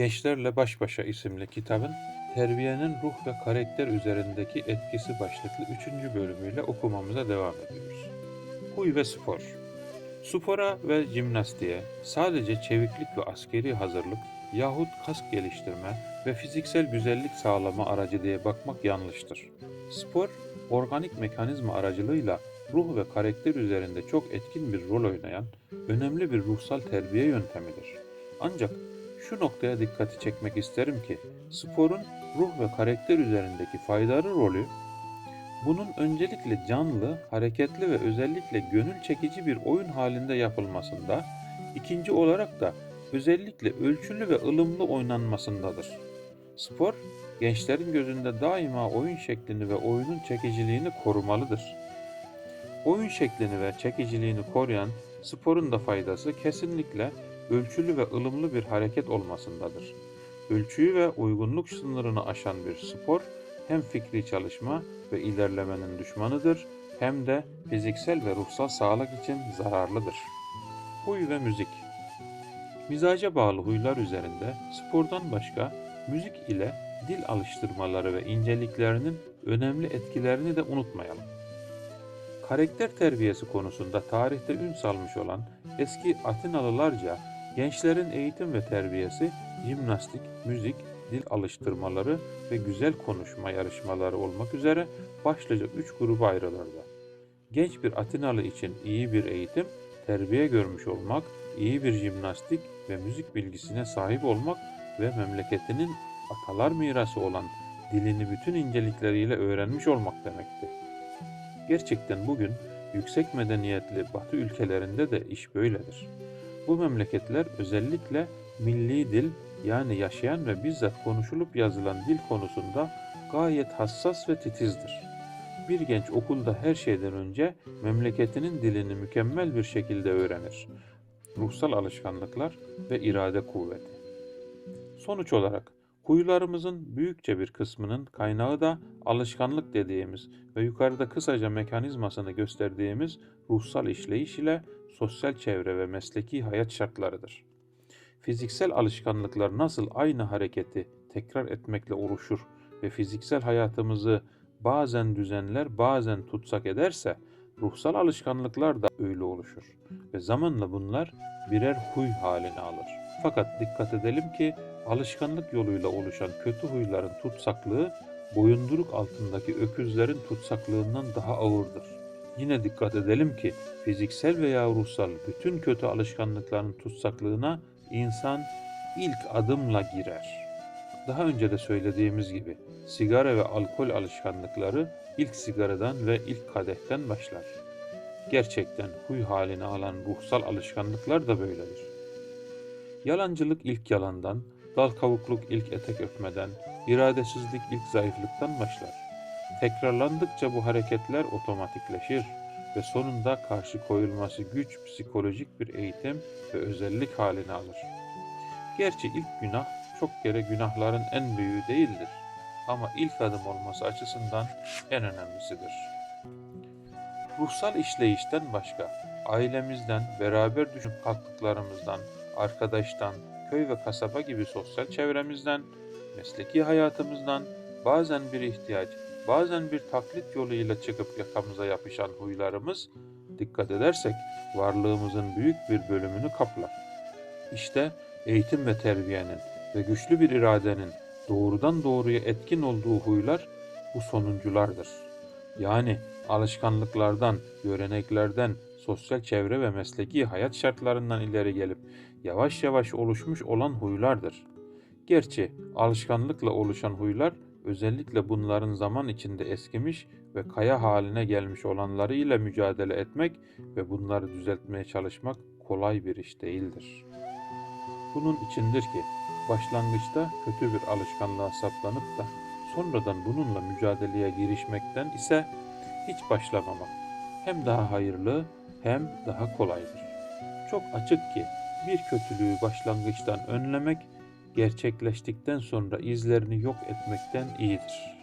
Gençlerle Baş Başa isimli kitabın terbiyenin ruh ve karakter üzerindeki etkisi başlıklı 3. bölümüyle okumamıza devam ediyoruz. Huy ve spor. Spora ve jimnastiğe sadece çeviklik ve askeri hazırlık yahut kas geliştirme ve fiziksel güzellik sağlama aracı diye bakmak yanlıştır. Spor, organik mekanizma aracılığıyla ruh ve karakter üzerinde çok etkin bir rol oynayan önemli bir ruhsal terbiye yöntemidir. Ancak şu noktaya dikkati çekmek isterim ki sporun ruh ve karakter üzerindeki faydalı rolü bunun öncelikle canlı, hareketli ve özellikle gönül çekici bir oyun halinde yapılmasında, ikinci olarak da özellikle ölçülü ve ılımlı oynanmasındadır. Spor, gençlerin gözünde daima oyun şeklini ve oyunun çekiciliğini korumalıdır. Oyun şeklini ve çekiciliğini koruyan sporun da faydası kesinlikle ölçülü ve ılımlı bir hareket olmasındadır. Ölçüyü ve uygunluk sınırını aşan bir spor hem fikri çalışma ve ilerlemenin düşmanıdır hem de fiziksel ve ruhsal sağlık için zararlıdır. Huy ve müzik Mizaca bağlı huylar üzerinde spordan başka müzik ile dil alıştırmaları ve inceliklerinin önemli etkilerini de unutmayalım. Karakter terbiyesi konusunda tarihte ün salmış olan eski Atinalılarca gençlerin eğitim ve terbiyesi jimnastik, müzik, dil alıştırmaları ve güzel konuşma yarışmaları olmak üzere başlıca üç gruba ayrılırdı. Genç bir Atinalı için iyi bir eğitim, terbiye görmüş olmak, iyi bir jimnastik ve müzik bilgisine sahip olmak ve memleketinin atalar mirası olan dilini bütün incelikleriyle öğrenmiş olmak demekti. Gerçekten bugün yüksek medeniyetli Batı ülkelerinde de iş böyledir. Bu memleketler özellikle milli dil yani yaşayan ve bizzat konuşulup yazılan dil konusunda gayet hassas ve titizdir. Bir genç okulda her şeyden önce memleketinin dilini mükemmel bir şekilde öğrenir. Ruhsal alışkanlıklar ve irade kuvveti. Sonuç olarak huylarımızın büyükçe bir kısmının kaynağı da alışkanlık dediğimiz ve yukarıda kısaca mekanizmasını gösterdiğimiz ruhsal işleyiş ile sosyal çevre ve mesleki hayat şartlarıdır. Fiziksel alışkanlıklar nasıl aynı hareketi tekrar etmekle oluşur ve fiziksel hayatımızı bazen düzenler, bazen tutsak ederse, ruhsal alışkanlıklar da öyle oluşur ve zamanla bunlar birer huy halini alır. Fakat dikkat edelim ki alışkanlık yoluyla oluşan kötü huyların tutsaklığı boyunduruk altındaki öküzlerin tutsaklığından daha ağırdır. Yine dikkat edelim ki fiziksel veya ruhsal bütün kötü alışkanlıkların tutsaklığına insan ilk adımla girer. Daha önce de söylediğimiz gibi sigara ve alkol alışkanlıkları ilk sigaradan ve ilk kadehten başlar. Gerçekten huy halini alan ruhsal alışkanlıklar da böyledir. Yalancılık ilk yalandan, dal kavukluk ilk etek öpmeden, iradesizlik ilk zayıflıktan başlar. Tekrarlandıkça bu hareketler otomatikleşir ve sonunda karşı koyulması güç psikolojik bir eğitim ve özellik halini alır. Gerçi ilk günah çok kere günahların en büyüğü değildir ama ilk adım olması açısından en önemlisidir. Ruhsal işleyişten başka ailemizden, beraber düşünüp kalktıklarımızdan, arkadaştan, köy ve kasaba gibi sosyal çevremizden, mesleki hayatımızdan bazen bir ihtiyaç, bazen bir taklit yoluyla çıkıp yakamıza yapışan huylarımız dikkat edersek varlığımızın büyük bir bölümünü kaplar. İşte eğitim ve terbiyenin ve güçlü bir iradenin doğrudan doğruya etkin olduğu huylar bu sonunculardır. Yani alışkanlıklardan, göreneklerden, sosyal çevre ve mesleki hayat şartlarından ileri gelip yavaş yavaş oluşmuş olan huylardır. Gerçi alışkanlıkla oluşan huylar özellikle bunların zaman içinde eskimiş ve kaya haline gelmiş olanları ile mücadele etmek ve bunları düzeltmeye çalışmak kolay bir iş değildir. Bunun içindir ki başlangıçta kötü bir alışkanlığa saplanıp da sonradan bununla mücadeleye girişmekten ise hiç başlamamak hem daha hayırlı hem daha kolaydır. Çok açık ki bir kötülüğü başlangıçtan önlemek gerçekleştikten sonra izlerini yok etmekten iyidir.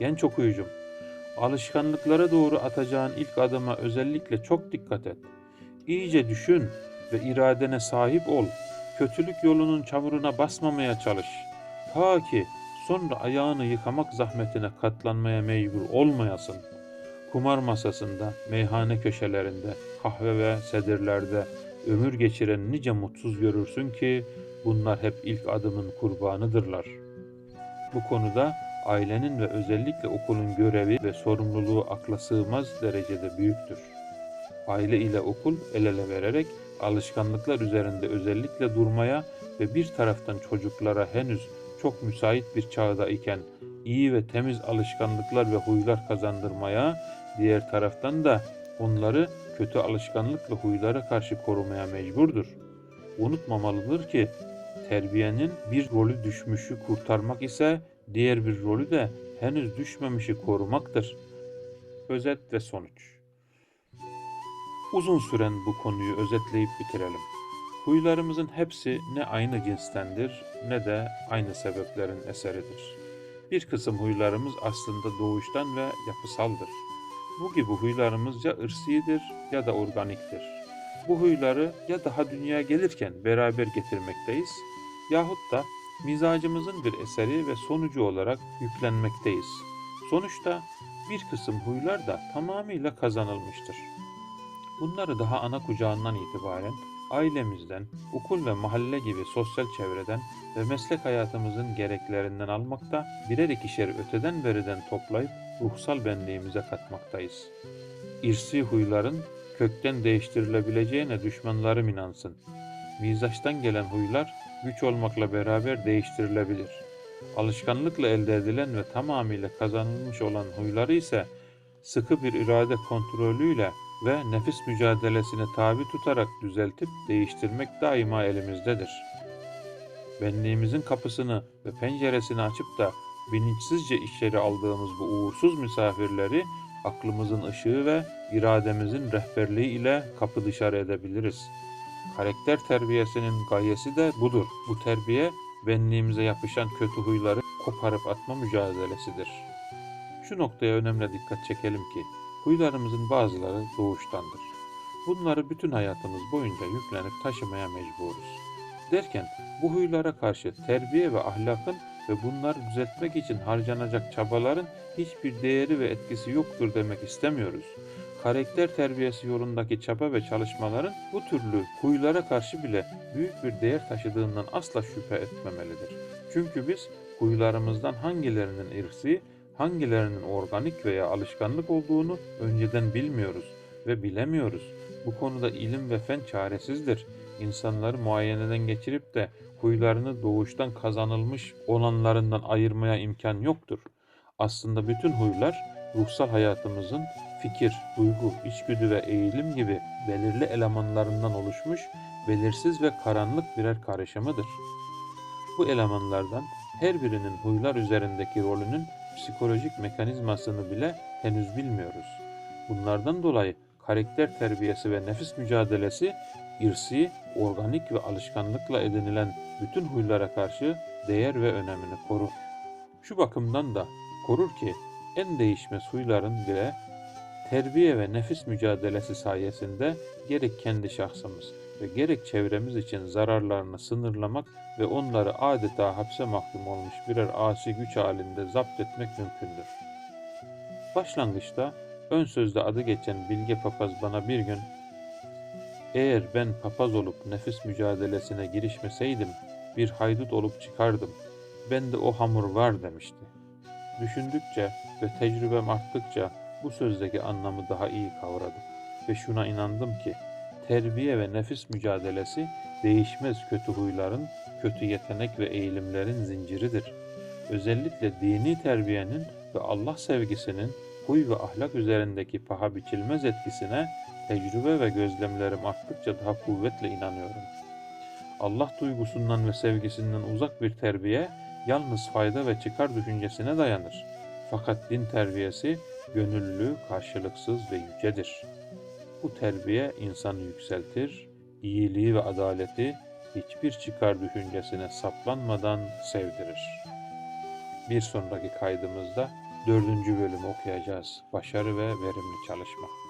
Genç okuyucum, alışkanlıklara doğru atacağın ilk adıma özellikle çok dikkat et. İyice düşün ve iradene sahip ol. kötülük yolunun çamuruna basmamaya çalış. Ta ki sonra ayağını yıkamak zahmetine katlanmaya mecbur olmayasın. Kumar masasında, meyhane köşelerinde, kahve ve sedirlerde ömür geçiren nice mutsuz görürsün ki bunlar hep ilk adımın kurbanıdırlar. Bu konuda ailenin ve özellikle okulun görevi ve sorumluluğu akla sığmaz derecede büyüktür. Aile ile okul el ele vererek alışkanlıklar üzerinde özellikle durmaya ve bir taraftan çocuklara henüz çok müsait bir çağda iken iyi ve temiz alışkanlıklar ve huylar kazandırmaya, diğer taraftan da onları kötü alışkanlık ve huylara karşı korumaya mecburdur. Unutmamalıdır ki terbiyenin bir rolü düşmüşü kurtarmak ise diğer bir rolü de henüz düşmemişi korumaktır. Özet ve sonuç Uzun süren bu konuyu özetleyip bitirelim. Huylarımızın hepsi ne aynı cinstendir ne de aynı sebeplerin eseridir. Bir kısım huylarımız aslında doğuştan ve yapısaldır. Bu gibi huylarımız ya ırsidir ya da organiktir. Bu huyları ya daha dünyaya gelirken beraber getirmekteyiz yahut da mizacımızın bir eseri ve sonucu olarak yüklenmekteyiz. Sonuçta bir kısım huylar da tamamıyla kazanılmıştır. Bunları daha ana kucağından itibaren ailemizden, okul ve mahalle gibi sosyal çevreden ve meslek hayatımızın gereklerinden almakta, birer ikişer öteden beriden toplayıp ruhsal benliğimize katmaktayız. İrsi huyların kökten değiştirilebileceğine düşmanlarım inansın. Mizaçtan gelen huylar güç olmakla beraber değiştirilebilir. Alışkanlıkla elde edilen ve tamamıyla kazanılmış olan huyları ise sıkı bir irade kontrolüyle ve nefis mücadelesine tabi tutarak düzeltip değiştirmek daima elimizdedir. Benliğimizin kapısını ve penceresini açıp da bilinçsizce içeri aldığımız bu uğursuz misafirleri aklımızın ışığı ve irademizin rehberliği ile kapı dışarı edebiliriz. Karakter terbiyesinin gayesi de budur. Bu terbiye benliğimize yapışan kötü huyları koparıp atma mücadelesidir. Şu noktaya önemli dikkat çekelim ki huylarımızın bazıları doğuştandır. Bunları bütün hayatımız boyunca yüklenip taşımaya mecburuz. Derken bu huylara karşı terbiye ve ahlakın ve bunları düzeltmek için harcanacak çabaların hiçbir değeri ve etkisi yoktur demek istemiyoruz. Karakter terbiyesi yolundaki çaba ve çalışmaların bu türlü huylara karşı bile büyük bir değer taşıdığından asla şüphe etmemelidir. Çünkü biz huylarımızdan hangilerinin irsi, hangilerinin organik veya alışkanlık olduğunu önceden bilmiyoruz ve bilemiyoruz. Bu konuda ilim ve fen çaresizdir. İnsanları muayeneden geçirip de huylarını doğuştan kazanılmış olanlarından ayırmaya imkan yoktur. Aslında bütün huylar ruhsal hayatımızın fikir, duygu, içgüdü ve eğilim gibi belirli elemanlarından oluşmuş belirsiz ve karanlık birer karışımıdır. Bu elemanlardan her birinin huylar üzerindeki rolünün psikolojik mekanizmasını bile henüz bilmiyoruz. Bunlardan dolayı karakter terbiyesi ve nefis mücadelesi irsi, organik ve alışkanlıkla edinilen bütün huylara karşı değer ve önemini korur. Şu bakımdan da korur ki en değişmez huyların bile terbiye ve nefis mücadelesi sayesinde gerek kendi şahsımız ve gerek çevremiz için zararlarını sınırlamak ve onları adeta hapse mahkum olmuş birer asi güç halinde zapt etmek mümkündür. Başlangıçta ön sözde adı geçen bilge papaz bana bir gün eğer ben papaz olup nefis mücadelesine girişmeseydim bir haydut olup çıkardım. Bende o hamur var demişti. Düşündükçe ve tecrübem arttıkça bu sözdeki anlamı daha iyi kavradım ve şuna inandım ki terbiye ve nefis mücadelesi değişmez kötü huyların, kötü yetenek ve eğilimlerin zinciridir. Özellikle dini terbiyenin ve Allah sevgisinin huy ve ahlak üzerindeki paha biçilmez etkisine tecrübe ve gözlemlerim arttıkça daha kuvvetle inanıyorum. Allah duygusundan ve sevgisinden uzak bir terbiye yalnız fayda ve çıkar düşüncesine dayanır. Fakat din terbiyesi gönüllü, karşılıksız ve yücedir. Bu terbiye insanı yükseltir, iyiliği ve adaleti hiçbir çıkar düşüncesine saplanmadan sevdirir. Bir sonraki kaydımızda dördüncü bölümü okuyacağız. Başarı ve verimli çalışma.